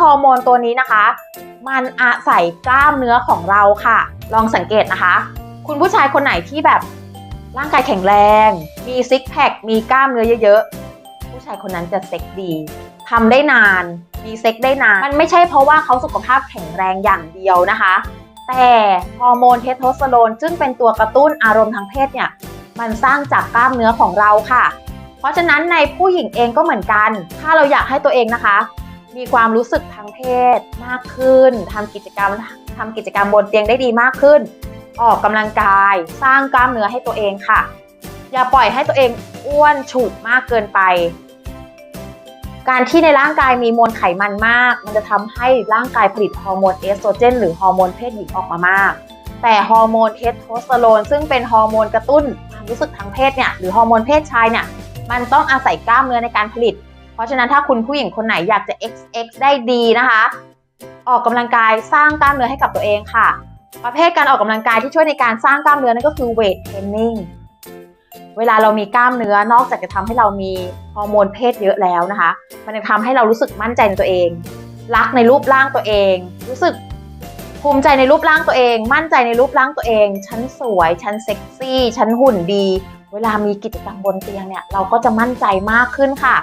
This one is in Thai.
ฮอร์โมนตัวนี้นะคะ มันอาศัยกล้ามเนื้อของเราค่ะ ลองสังเกตนะคะ คุณผู้ชายคนไหนที่แบบร่างกายแข็งแรง มีซิกแพค มีกล้ามเนื้อเยอะๆ ผู้ชายคนนั้นจะเซ็กดีทำได้นาน มีเซ็กได้นาน มันไม่ใช่เพราะว่าเขาสุขภาพแข็งแรงอย่างเดียวนะคะ แต่ฮอร์โมนเทสโทสเตอโรนซึ่งเป็นตัวกระตุ้นอารมณ์ทางเพศเนี่ย มันสร้างจากกล้ามเนื้อของเราค่ะ เพราะฉะนั้นในผู้หญิงเองก็เหมือนกัน ถ้าเราอยากให้ตัวเองนะคะ มีความรู้สึกทางเพศมากขึ้นทำกิจกรรมทำกิจกรรมบนเตียงได้ดีมากขึ้น ออกกำลังกาย สร้างกล้ามเนื้อให้ตัวเองค่ะ อย่าปล่อยให้ตัวเองอ้วนฉุกมากเกินไป การที่ในร่างกายมีมวลไขมันมาก มันจะทำให้ร่างกายผลิตฮอร์โมนเอสโตรเจนหรือฮอร์โมนเพศหญิงออกมามาก แต่ฮอร์โมนเทสโทสเตอโรนซึ่งเป็นฮอร์โมนกระตุ้นความรู้สึกทางเพศเนี่ยหรือฮอร์โมนเพศชายเนี่ยมันต้องอาศัยกล้ามเนื้อในการผลิต เพราะฉะนั้นถ้าคุณผู้หญิงคนไหนอยากจะ XX ได้ดีนะคะ ออกกำลังกายสร้างกล้ามเนื้อให้กับตัวเองค่ะ ประเภทการออกกำลังกายที่ช่วยในการสร้างกล้ามเนื้อนั่นก็คือเวทเทรนนิ่งเวลาเรามีกล้ามเนื้อนอกจากจะทำให้เรามีฮอร์โมนเพศเยอะแล้วนะคะ มันจะทำให้เรารู้สึกมั่นใจในตัวเอง รักในรูปร่างตัวเอง รู้สึกภูมิใจในรูปร่างตัวเอง มั่นใจในรูปร่างตัวเองฉันสวยฉันเซ็กซี่ฉันหุ่นดี เวลามีกิจกรรมบนเตียงเนี่ยเราก็จะมั่นใจมากขึ้นค่ะ